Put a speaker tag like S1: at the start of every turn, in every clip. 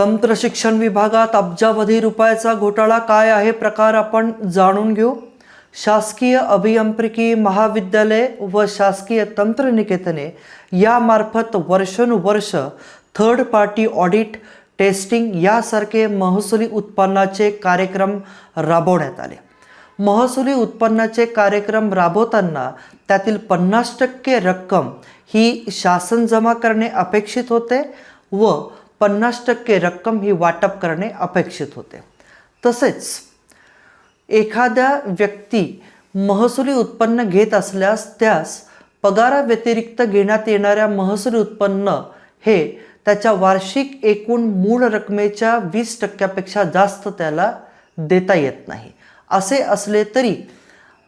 S1: तंत्र शिक्षण विभागात अब्जावधी रुपयाचा घोटाळा काय आहे प्रकार आपण जाणून घेऊ. शासकीय अभियांत्रिकी महाविद्यालय व शासकीय तंत्रनिकेतने यामार्फत वर्षानुवर्ष थर्ड पार्टी ऑडिट टेस्टिंग यासारखे महसुली उत्पन्नाचे कार्यक्रम राबवण्यात आले. महसुली उत्पन्नाचे कार्यक्रम राबवताना त्यातील पन्नास टक्के रक्कम ही शासन जमा करणे अपेक्षित होते व पन्नास टक्के रक्कम ही वाटप करणे अपेक्षित होते. तसेच एखाद्या व्यक्ती महसुली उत्पन्न घेत असल्यास त्यास पगाराव्यतिरिक्त घेण्यात येणाऱ्या महसुली उत्पन्न हे त्याच्या वार्षिक एकूण मूळ रकमेच्या वीस टक्क्यापेक्षा जास्त त्याला देता येत नाही. असे असले तरी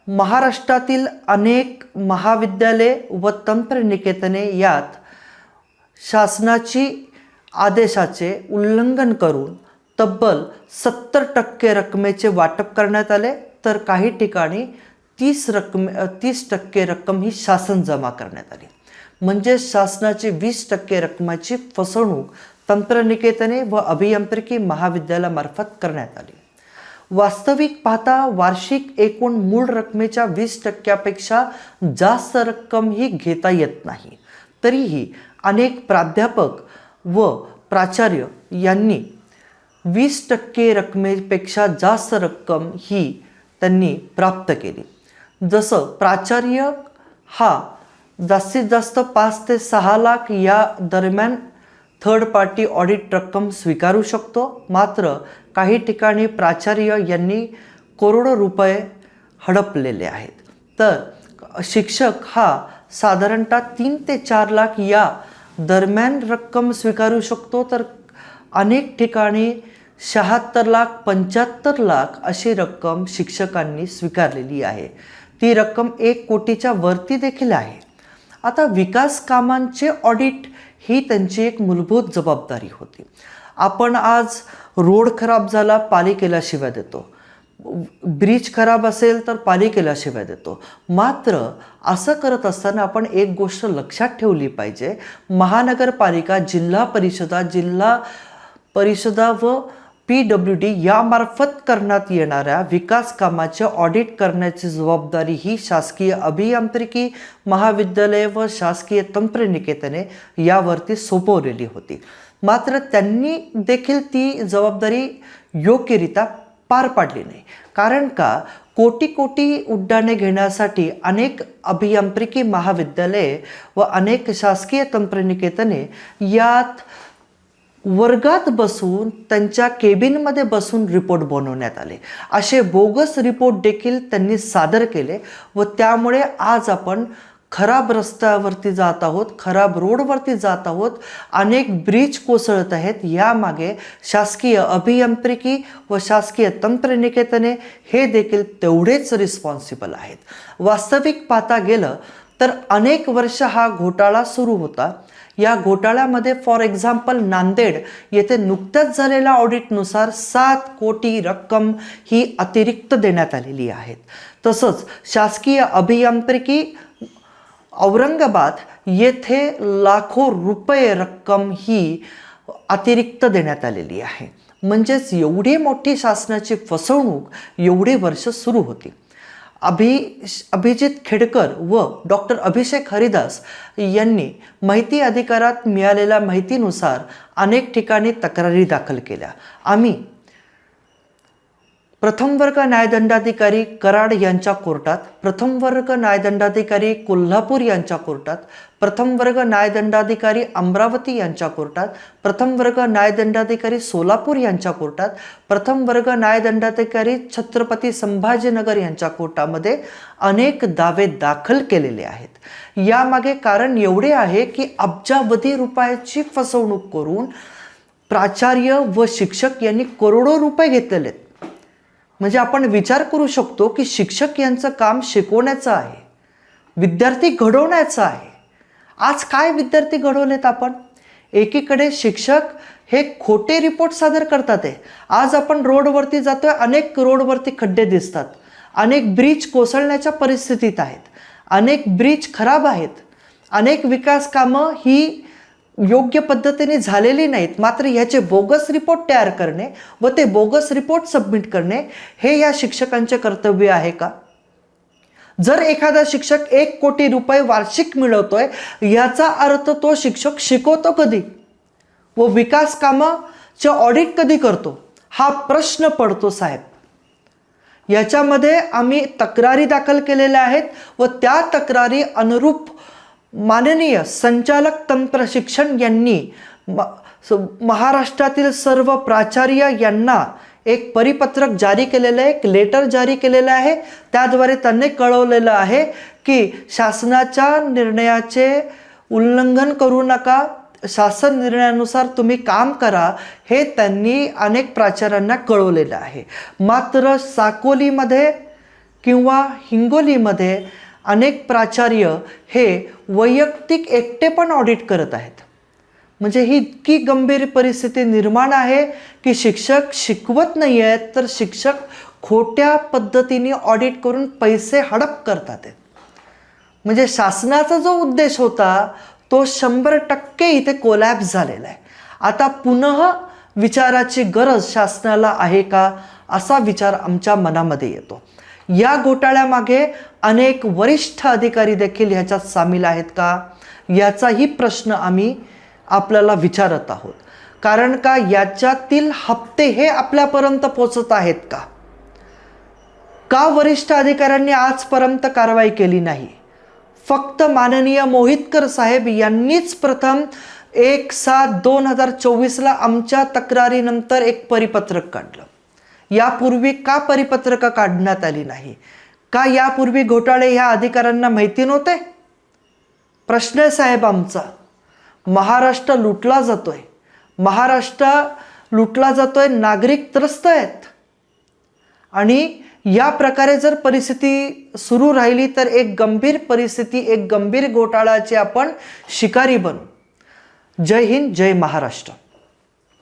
S1: महाराष्ट्रातील अनेक महाविद्यालये व तंत्रनिकेतने यात शासनाची आदेशाचे उल्लंघन करून तब्बल सत्तर टक्के रकमेचे वाटप करण्यात आले. तर काही ठिकाणी तीस रकमे तीस टक्के रक्कम ही शासन जमा करण्यात आली. म्हणजे शासनाची वीस टक्के रकमाची फसवणूक तंत्रनिकेतने व अभियांत्रिकी महाविद्यालयामार्फत करण्यात आली. वास्तविक पाहता वार्षिक एकूण मूळ रकमेच्या वीस टक्क्यापेक्षा जास्त रक्कम ही घेता येत नाही. तरीही अनेक प्राध्यापक व प्राचार्य यांनी वीस टक्के रकमेपेक्षा जास्त रक्कम ही त्यांनी प्राप्त केली. जसं प्राचार्य हा जास्तीत जास्त पाच ते सहा लाख या दरम्यान थर्ड पार्टी ऑडिट रक्कम स्वीकारू शकतो. मात्र काही ठिकाणी प्राचार्य यांनी करोडो रुपये हडपलेले आहेत. तर शिक्षक हा साधारणतः तीन ते चार लाख या दरम्यान रक्कम स्वीकारू शकतो तर अनेक ठिकाणी शहात्तर लाख पंच्याहत्तर लाख अशी रक्कम शिक्षकांनी स्वीकारलेली आहे. ती रक्कम एक कोटीच्या वरती देखील आहे. आता विकास कामांचे ऑडिट ही त्यांची एक मूलभूत जबाबदारी होती. आपण आज रोड खराब झाला पालिकेला शिव्या देतो. ब्रिज खराब असेल तर पालिकेला शिवाय देतो. मात्र असं करत असताना आपण एक गोष्ट लक्षात ठेवली पाहिजे. महानगरपालिका जिल्हा परिषदा जिल्हा परिषदा व पी डब्ल्यू डी यामार्फत करण्यात येणाऱ्या विकास कामाचे ऑडिट करण्याची जबाबदारी ही शासकीय अभियांत्रिकी महाविद्यालय व शासकीय तंत्रनिकेतने यावरती सोपवलेली होती. मात्र त्यांनी देखील ती जबाबदारी योग्यरित्या पार पाडली नाही. कारण का? कोटी कोटी उड्डाणे घेण्यासाठी अनेक अभियांत्रिकी महाविद्यालये व अनेक शासकीय तंत्रनिकेतने यात वर्गात बसून त्यांच्या केबिनमध्ये बसून रिपोर्ट बनवण्यात आले. असे बोगस रिपोर्ट देखील त्यांनी सादर केले व त्यामुळे आज आपण खराब रस्त्यावरती जात आहोत खराब रोडवरती जात आहोत अनेक ब्रिज कोसळत आहेत. यामागे शासकीय अभियांत्रिकी व शासकीय तंत्रनिकेतने हे देखील तेवढेच रिस्पॉन्सिबल आहेत. वास्तविक पाहता गेलं तर अनेक वर्ष हा घोटाळा सुरू होता. या घोटाळ्यामध्ये फॉर एक्झाम्पल नांदेड येथे नुकत्याच झालेल्या ऑडिटनुसार सात कोटी रक्कम ही अतिरिक्त देण्यात आलेली आहेत तसंच शासकीय अभियांत्रिकी औरंगाबाद येथे लाखो रुपये रक्कम ही अतिरिक्त देण्यात आलेली आहे. म्हणजेच एवढी मोठी शासनाची फसवणूक एवढी वर्ष सुरू होती. अभि अभिजित खेडकर व डॉक्टर अभिषेक हरिदास यांनी माहिती अधिकारात मिळालेल्या माहितीनुसार अनेक ठिकाणी तक्रारी दाखल केल्या. आम्ही प्रथम वर्ग न्यायदंडाधिकारी कराड यांच्या कोर्टात प्रथम वर्ग न्यायदंडाधिकारी कोल्हापूर यांच्या कोर्टात प्रथम वर्ग न्यायदंडाधिकारी अमरावती यांच्या कोर्टात प्रथम वर्ग न्यायदंडाधिकारी सोलापूर यांच्या कोर्टात प्रथम वर्ग न्यायदंडाधिकारी छत्रपती संभाजीनगर यांच्या कोर्टामध्ये अनेक दावे दाखल केलेले आहेत. यामागे कारण एवढे आहे की अब्जावधी रुपयाची फसवणूक करून प्राचार्य व शिक्षक यांनी करोडो रुपये घेतलेले आहेत. म्हणजे आपण विचार करू शकतो की शिक्षक यांचं काम शिकवण्याचं आहे विद्यार्थी घडवण्याचं आहे. आज काय विद्यार्थी घडवलेत आपण? एकीकडे शिक्षक हे खोटे रिपोर्ट सादर करतात आहे. आज आपण रोडवरती जातोय अनेक रोडवरती खड्डे दिसतात. अनेक ब्रिज कोसळण्याच्या परिस्थितीत आहेत. अनेक ब्रिज खराब आहेत. अनेक विकास कामं ही योग्य पद्धतीने झालेली नाहीत. मात्र ह्याचे बोगस रिपोर्ट तयार करणे व ते बोगस रिपोर्ट सबमिट करणे हे या शिक्षकांचे कर्तव्य आहे का? जर एखादा शिक्षक एक कोटी रुपये वार्षिक मिळवतोय याचा अर्थ तो शिक्षक शिकवतो कधी? व विकास कामाचे ऑडिट कधी करतो? हा प्रश्न पडतो साहेब. याच्यामध्ये आम्ही तक्रारी दाखल केलेल्या आहेत व त्या तक्रारी अनुरूप माननीय संचालक तंत्र शिक्षण यांनी म- स- महाराष्ट्रातील सर्व प्राचार्य यांना एक परिपत्रक जारी केलेलं आहे एक लेटर जारी केलेलं आहे. त्याद्वारे त्यांनी कळवलेलं आहे की शासनाच्या निर्णयाचे उल्लंघन करू नका. शासन निर्णयानुसार तुम्ही काम करा हे त्यांनी अनेक प्राचार्यांना कळवलेलं आहे. मात्र साकोलीमध्ये किंवा हिंगोलीमध्ये अनेक प्राचार्य हे वैयक्तिक एकटे पण ऑडिट करत आहेत. म्हणजे ही इतकी गंभीर परिस्थिती निर्माण आहे की शिक्षक शिकवत नाही आहेत तर शिक्षक खोट्या पद्धतीने ऑडिट करून पैसे हडप करतात. आहेत म्हणजे शासनाचा जो उद्देश होता तो शंभर टक्के इथे कोलॅप्स झालेला आहे. आता पुनः विचाराची गरज शासनाला आहे का असा विचार आमच्या मनामध्ये येतो. या घोटाळ्यामागे अनेक वरिष्ठ अधिकारी देखील ह्याच्यात सामील आहेत का? याचाही प्रश्न आम्ही आपल्याला विचारत आहोत. कारण का याच्यातील हप्ते हे आपल्यापर्यंत पोचत आहेत का? का वरिष्ठ अधिकाऱ्यांनी आजपर्यंत कारवाई केली नाही? फक्त माननीय मोहितकर साहेब यांनीच प्रथम एक सात दोन हजार चोवीसला आमच्या तक्रारीनंतर एक परिपत्रक काढलं. यापूर्वी का परिपत्रकं काढण्यात आली नाही? का यापूर्वी घोटाळे ह्या अधिकाऱ्यांना माहिती नव्हते? प्रश्न आहे साहेब आमचा. महाराष्ट्र लुटला जातोय. महाराष्ट्र लुटला जातोय नागरिक त्रस्त आहेत. आणि या प्रकारे जर परिस्थिती सुरू राहिली तर एक गंभीर परिस्थिती एक गंभीर घोटाळ्याची आपण शिकारी बनू. जय हिंद जय महाराष्ट्र.